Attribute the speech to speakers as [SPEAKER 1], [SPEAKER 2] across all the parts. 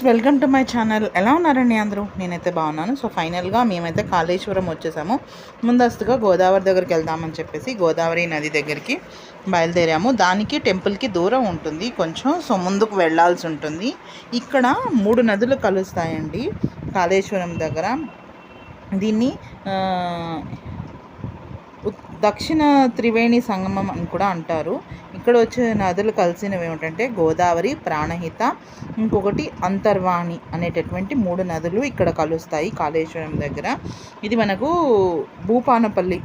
[SPEAKER 1] Friends welcome to my channel. ఎలా ఉన్నారండి అందరూ? నేనైతే బాగున్నాను. సో ఫైనల్గా మేమైతే కాళేశ్వరం వచ్చేసాము. ముందస్తుగా గోదావరి దగ్గరికి వెళ్దామని చెప్పేసి గోదావరి నది దగ్గరికి బయలుదేరాము. దానికి టెంపుల్కి దూరం ఉంటుంది. కొంచెం సో ముందుకు వెళ్ళాల్సి ఉంటుంది. ఇక్కడ మూడు నదులు కలుస్తాయండి కాళేశ్వరం దగ్గర. దీన్ని దక్షిణ త్రివేణి సంగమం అని కూడా అంటారు. ఇక్కడ వచ్చే నదులు కలిసినవి ఏమిటంటే గోదావరి ప్రాణహిత ఇంకొకటి అంతర్వాణి అనేటటువంటి మూడు నదులు ఇక్కడ కలుస్తాయి కాళేశ్వరం దగ్గర. ఇది మనకు భూపానపల్లి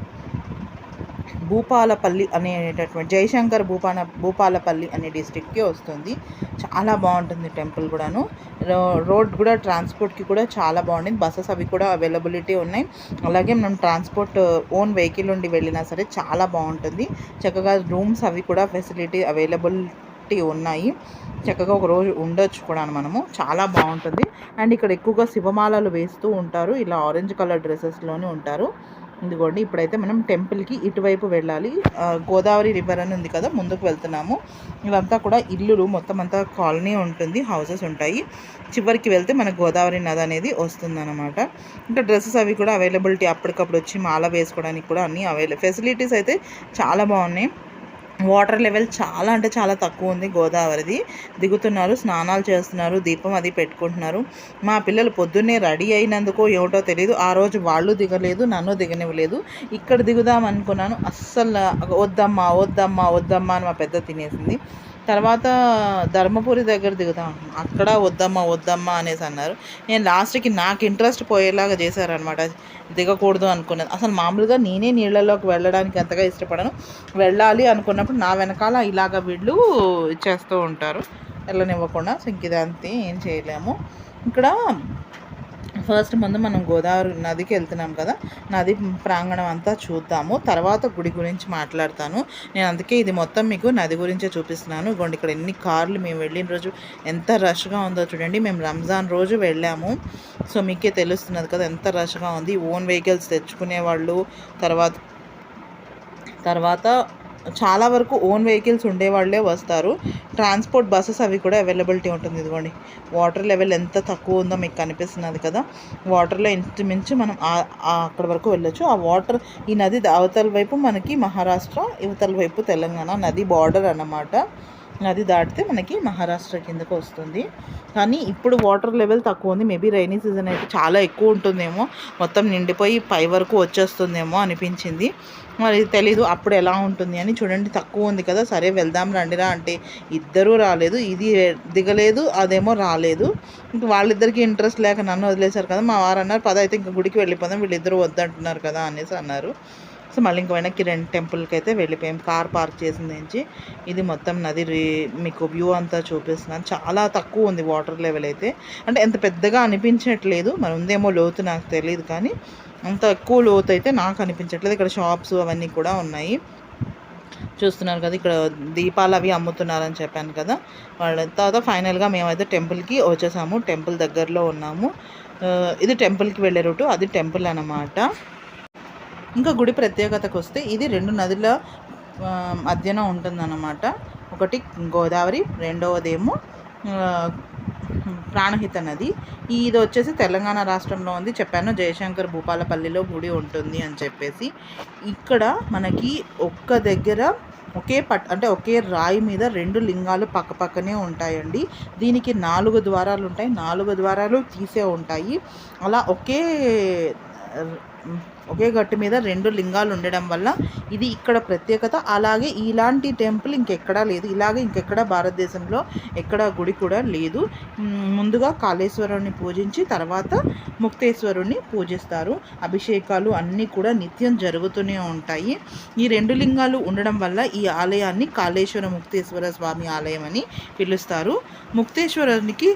[SPEAKER 1] భూపాలపల్లి అనేటటువంటి జయశంకర్ భూపాల భూపాలపల్లి అనే డిస్టిక్కి వస్తుంది. చాలా బాగుంటుంది టెంపుల్ కూడాను. రో- రోడ్ కూడా ట్రాన్స్పోర్ట్కి కూడా చాలా బాగుంటుంది. బస్సెస్ అవి కూడా అవైలబిలిటీ ఉన్నాయి. అలాగే మనం ట్రాన్స్పోర్ట్ ఓన్ వెహికల్ నుండి వెళ్ళినా సరే చాలా బాగుంటుంది. చక్కగా రూమ్స్ అవి కూడా ఫెసిలిటీ అవైలబిలిటీ ఉన్నాయి. చక్కగా ఒక రోజు ఉండొచ్చు కూడా మనము. చాలా బాగుంటుంది. అండ్ ఇక్కడ ఎక్కువగా శివమాలలు వేస్తూ ఉంటారు. ఇలా ఆరెంజ్ కలర్ డ్రెస్సెస్లోనే ఉంటారు. ఇదిగోండి ఇప్పుడైతే మనం టెంపుల్కి ఇటువైపు వెళ్ళాలి. గోదావరి రివర్ అని ఉంది కదా ముందుకు వెళ్తున్నాము. ఇవంతా కూడా ఇల్లులు మొత్తం అంతా కాలనీ ఉంటుంది హౌసెస్ ఉంటాయి. చివరికి వెళ్తే మనకు గోదావరి నది అనేది వస్తుందన్నమాట. ఇంకా డ్రెస్సెస్ అవి కూడా అవైలబిలిటీ అప్పటికప్పుడు వచ్చి మాల వేసుకోవడానికి కూడా అన్నీ అవైలబుల్ ఫెసిలిటీస్ అయితే చాలా బాగున్నాయి. వాటర్ లెవెల్ చాలా అంటే చాలా తక్కువ ఉంది గోదావరిది. దిగుతున్నారు స్నానాలు చేస్తున్నారు దీపం అది పెట్టుకుంటున్నారు. మా పిల్లలు పొద్దున్నే రెడీ అయినందుకో ఏమిటో తెలియదు ఆ రోజు వాళ్ళు దిగలేదు నన్ను దిగనివ్వలేదు. ఇక్కడ దిగుదాం అనుకున్నాను. అస్సలు వద్దమ్మా వద్దమ్మా వద్దమ్మా అని మా పెద్ద తినేసింది. తర్వాత ధర్మపురి దగ్గర దిగుదాం. అక్కడ వద్దమ్మా వద్దమ్మా అనేసి అన్నారు. నేను లాస్ట్కి నాకు ఇంట్రెస్ట్ పోయేలాగా చేశారనమాట దిగకూడదు అనుకున్నది. అసలు మామూలుగా నేనే నీళ్ళలోకి వెళ్ళడానికి అంతగా ఇష్టపడను. వెళ్ళాలి అనుకున్నప్పుడు నా వెనకాల ఇలాగ వీళ్ళు చేస్తూ ఉంటారు. వెళ్ళనివ్వకుండా సో ఇంక ఇదంతే ఏం చేయలేము. ఇక్కడ ఫస్ట్ ముందు మనం గోదావరి నదికి వెళ్తున్నాం కదా నది ప్రాంగణం అంతా చూద్దాము. తర్వాత గుడి గురించి మాట్లాడతాను. నేను అందుకే ఇది మొత్తం మీకు నది గురించే చూపిస్తున్నాను. ఇగోండి ఇక్కడ ఎన్ని కార్లు మేము వెళ్ళిన రోజు ఎంత రష్గా ఉందో చూడండి. మేము రంజాన్ రోజు వెళ్ళాము. సో మీకే తెలుస్తున్నది కదా ఎంత రష్గా ఉంది. ఓన్ వెహికల్స్ తెచ్చుకునే వాళ్ళు తర్వాత తర్వాత చాలా వరకు ఓన్ వెహికల్స్ ఉండేవాళ్ళే వస్తారు. ట్రాన్స్పోర్ట్ బస్సెస్ అవి కూడా అవైలబిలిటీ ఉంటుంది ఇదిగోండి. వాటర్ లెవెల్ ఎంత తక్కువ ఉందో మీకు కనిపిస్తున్నది కదా. వాటర్లో ఇంచుమించు మనం అక్కడ వరకు వెళ్ళొచ్చు. ఆ వాటర్ ఈ నది అవతల వైపు మనకి మహారాష్ట్ర ఇవతల వైపు తెలంగాణ నది బార్డర్ అన్నమాట. అది దాటితే మనకి మహారాష్ట్ర కిందకు వస్తుంది. కానీ ఇప్పుడు వాటర్ లెవెల్ తక్కువ ఉంది. మేబీ రైనీ సీజన్ అయితే చాలా ఎక్కువ ఉంటుందేమో. మొత్తం నిండిపోయి పై వరకు వచ్చేస్తుందేమో అనిపించింది. మరి తెలీదు అప్పుడు ఎలా ఉంటుంది అని చూడండి. తక్కువ ఉంది కదా సరే వెళ్దాం రండిరా అంటే ఇద్దరూ రాలేదు. ఇది దిగలేదు అదేమో రాలేదు. ఇంక వాళ్ళిద్దరికి ఇంట్రెస్ట్ లేక నన్ను వదిలేశారు కదా మా వారు అన్నారు పద అయితే ఇంకా గుడికి వెళ్ళిపోదాం వీళ్ళిద్దరూ వద్దంటున్నారు కదా అనేసి అన్నారు. సో మళ్ళీ ఇంక వెనక్కి రెండు టెంపుల్కి అయితే వెళ్ళిపోయాం. కార్ పార్క్ చేసింది నుంచి ఇది మొత్తం నది మీకు వ్యూ అంతా చూపిస్తున్నాను. చాలా తక్కువ ఉంది వాటర్ లెవెల్ అయితే. అంటే ఎంత పెద్దగా అనిపించట్లేదు. మరి ఉందేమో లోతు నాకు తెలియదు కానీ అంత ఎక్కువ లోతు అయితే నాకు అనిపించట్లేదు. ఇక్కడ షాప్స్ అవన్నీ కూడా ఉన్నాయి. చూస్తున్నారు కదా ఇక్కడ దీపాలు అవి అమ్ముతున్నారని చెప్పాను కదా. వాళ్ళ తర్వాత ఫైనల్గా మేమైతే టెంపుల్కి వచ్చేసాము. టెంపుల్ దగ్గరలో ఉన్నాము. ఇది టెంపుల్కి వెళ్ళే రూటు. అది టెంపుల్ అన్నమాట. ఇంకా గుడి ప్రత్యేకతకు వస్తే ఇది రెండు నదుల మధ్యన ఉంటుందన్నమాట. ఒకటి గోదావరి రెండవదేమో ప్రాణహిత నది. ఇది వచ్చేసి తెలంగాణ రాష్ట్రంలో ఉంది. చెప్పాను జయశంకర్ భూపాలపల్లిలో గుడి ఉంటుంది అని చెప్పేసి. ఇక్కడ మనకి ఒక్క దగ్గర ఒకే పట్ అంటే ఒకే రాయి మీద రెండు లింగాలు పక్కపక్కనే ఉంటాయండి. దీనికి నాలుగు ద్వారాలు ఉంటాయి. నాలుగు ద్వారాలు తీసే ఉంటాయి. అలా ఒకే ఒకే గట్టు మీద రెండు లింగాలు ఉండడం వల్ల ఇది ఇక్కడ ప్రత్యేకత. అలాగే ఇలాంటి టెంపుల్ ఇంకెక్కడా లేదు. ఇలాగే ఇంకెక్కడ భారతదేశంలో ఎక్కడ గుడి కూడా లేదు. ముందుగా కాళేశ్వరుని పూజించి తర్వాత ముక్తేశ్వరుని పూజిస్తారు. అభిషేకాలు అన్నీ కూడా నిత్యం జరుగుతూనే ఉంటాయి. ఈ రెండు లింగాలు ఉండడం వల్ల ఈ ఆలయాన్ని కాళేశ్వర ముక్తేశ్వర స్వామి ఆలయం అని పిలుస్తారు. ముక్తేశ్వరునికి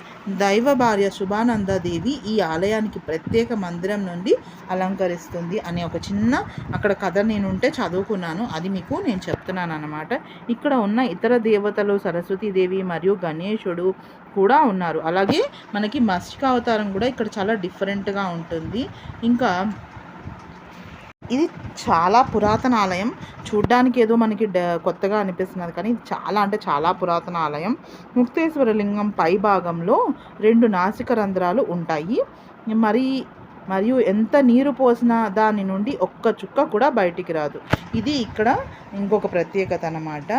[SPEAKER 1] దైవ భార్య శుభానందాదేవి ఈ ఆలయానికి ప్రత్యేక మందిరం నుండి అలంకరిస్తుంది. అనే ఒక చిన్న అక్కడ కథ నేను ఉంటే చదువుకున్నాను. అది మీకు నేను చెప్తున్నాను అనమాట ఇక్కడ ఉన్న ఇతర దేవతలు సరస్వతీదేవి మరియు గణేశుడు కూడా ఉన్నారు. అలాగే మనకి మత్స్యక అవతారం కూడా ఇక్కడ చాలా డిఫరెంట్గా ఉంటుంది. ఇంకా ఇది చాలా పురాతన ఆలయం. చూడ్డానికి ఏదో మనకి డ కొత్తగా అనిపిస్తున్నది కానీ ఇది చాలా అంటే చాలా పురాతన ఆలయం. ముక్తేశ్వర లింగం పై భాగంలో రెండు నాసిక రంధ్రాలు ఉంటాయి. మరి మరియు ఎంత నీరు పోసినా దాని నుండి ఒక్క చుక్క కూడా బయటికి రాదు. ఇది ఇక్కడ ఇంకొక ప్రత్యేకత అనమాట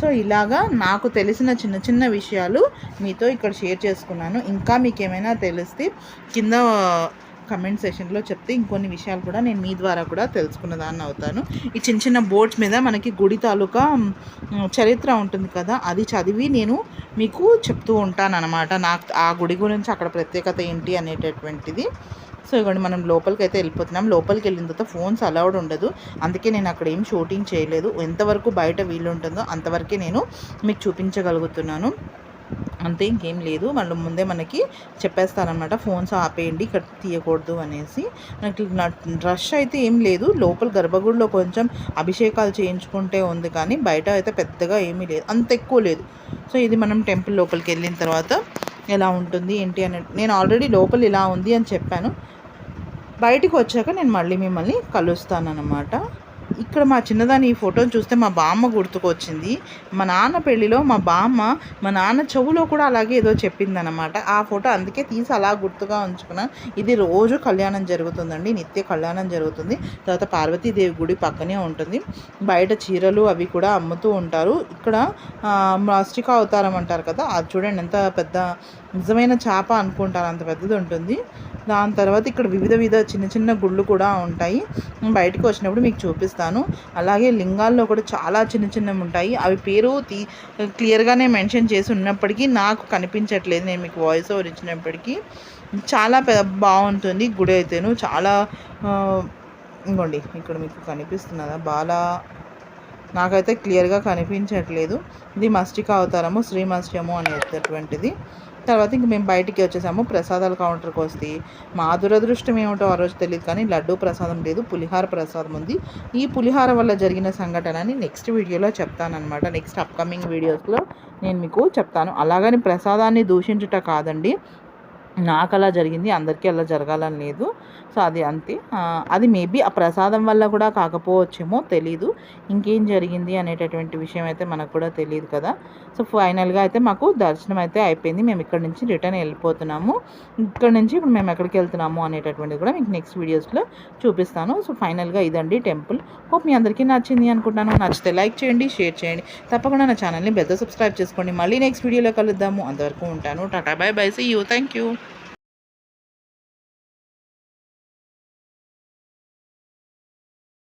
[SPEAKER 1] సో ఇలాగా నాకు తెలిసిన చిన్న చిన్న విషయాలు మీతో ఇక్కడ షేర్ చేసుకున్నాను. ఇంకా మీకు ఏమైనా తెలిస్తే కింద కమెంట్ సెషన్లో చెప్తే ఇంకొన్ని విషయాలు కూడా నేను మీ ద్వారా కూడా తెలుసుకున్న దాన్ని అవుతాను. ఈ చిన్న చిన్న బోర్డ్స్ మీద మనకి గుడి తాలూకా చరిత్ర ఉంటుంది కదా అది చదివి నేను మీకు చెప్తూ ఉంటాను అనమాట నాకు ఆ గుడి గురించి అక్కడ ప్రత్యేకత ఏంటి అనేటటువంటిది. సో ఇవ్వండి మనం లోపలికి అయితే వెళ్ళిపోతున్నాం. లోపలికి వెళ్ళిన తర్వాత ఫోన్స్ అలౌడ్ ఉండదు. అందుకే నేను అక్కడ ఏం షూటింగ్ చేయలేదు. ఎంతవరకు బయట వీలు ఉంటుందో అంతవరకే నేను మీకు చూపించగలుగుతున్నాను. అంతే ఇంకేం లేదు. వాళ్ళు ముందే మనకి చెప్పేస్తారనమాట ఫోన్స్ ఆపేయండి ఇక్కడ తీయకూడదు అనేసి. నాకు రష్ అయితే ఏం లేదు. లోపల గర్భగుడిలో కొంచెం అభిషేకాలు చేయించుకుంటే ఉంది కానీ బయట అయితే పెద్దగా ఏమీ లేదు. అంత ఎక్కువ లేదు. సో ఇది మనం టెంపుల్ లోపలికి వెళ్ళిన తర్వాత ఎలా ఉంటుంది ఏంటి అని నేను ఆల్రెడీ లోపల ఇలా ఉంది అని చెప్పాను. బయటికి వచ్చాక నేను మళ్ళీ మిమ్మల్ని కలుస్తానన్నమాట. ఇక్కడ మా చిన్నదాని ఈ ఫోటోని చూస్తే మా బామ్మ గుర్తుకొచ్చింది. మా నాన్న పెళ్ళిలో మా బామ్మ మా నాన్న చెవులో కూడా అలాగే ఏదో చెప్పిందనమాట ఆ ఫోటో అందుకే తీసి అలా గుర్తుగా ఉంచుకున్నాను. ఇది రోజు కళ్యాణం జరుగుతుందండి నిత్య కళ్యాణం జరుగుతుంది. తర్వాత పార్వతీదేవి గుడి పక్కనే ఉంటుంది. బయట చీరలు అవి కూడా అమ్ముతూ ఉంటారు. ఇక్కడ మాస్టిక అవతారం అంటారు కదా అది చూడండి ఎంత పెద్ద నిజమైన చేప అనుకుంటారు అంత పెద్దది ఉంటుంది. దాని తర్వాత ఇక్కడ వివిధ విధ చిన్న చిన్న గుళ్ళు కూడా ఉంటాయి. బయటకు వచ్చినప్పుడు మీకు చూపిస్తాను. అలాగే లింగాల్లో కూడా చాలా చిన్న చిన్నవి ఉంటాయి. అవి పేరు తీ క్లియర్గానే మెన్షన్ చేసి ఉన్నప్పటికీ నాకు కనిపించట్లేదు. నేను మీకు వాయిస్ ఓవర్ ఇచ్చినప్పటికీ చాలా పెద్ద బాగుంటుంది. గుడి అయితేను చాలా ఇంకోండి ఇక్కడ మీకు కనిపిస్తున్నదా? బాలా నాకైతే క్లియర్గా కనిపించట్లేదు. ఇది మస్టిక అవతారము శ్రీ మత్స్యము అనేటటువంటిది. తర్వాత ఇంక మేము బయటికి వచ్చేసాము. ప్రసాదాల కౌంటర్కి వస్తే మా దురదృష్టం ఏమిటో ఆ రోజు తెలియదు కానీ లడ్డు ప్రసాదం లేదు పులిహార ప్రసాదం ఉంది. ఈ పులిహార వల్ల జరిగిన సంఘటనని నెక్స్ట్ వీడియోలో చెప్తానమాట నెక్స్ట్ అప్కమింగ్ వీడియోస్లో నేను మీకు చెప్తాను. అలాగని ప్రసాదాన్ని దూషించుట కాదండి. నాకు అలా జరిగింది అందరికీ అలా జరగాలని లేదు. సో అది అంతే. అది మేబీ ఆ ప్రసాదం వల్ల కూడా కాకపోవచ్చేమో తెలీదు. ఇంకేం జరిగింది అనేటటువంటి విషయం అయితే మనకు కూడా తెలియదు కదా. సో ఫైనల్గా అయితే మాకు దర్శనం అయితే అయిపోయింది. మేము ఇక్కడ నుంచి రిటర్న్ వెళ్ళిపోతున్నాము. ఇక్కడ నుంచి ఇప్పుడు మేము ఎక్కడికి వెళ్తున్నాము అనేటటువంటిది కూడా మీకు నెక్స్ట్ వీడియోస్లో చూపిస్తాను. సో ఫైనల్గా ఇదండి టెంపుల్. హోప్ మీ అందరికీ నచ్చింది అనుకుంటాను నచ్చితే లైక్ చేయండి షేర్ చేయండి. తప్పకుండా నా ఛానల్ని పెద్ద సబ్స్క్రైబ్ చేసుకోండి. మళ్ళీ నెక్స్ట్ వీడియోలో కలుద్దాము. అంతవరకు ఉంటాను. Tata bye bye see you. Thank you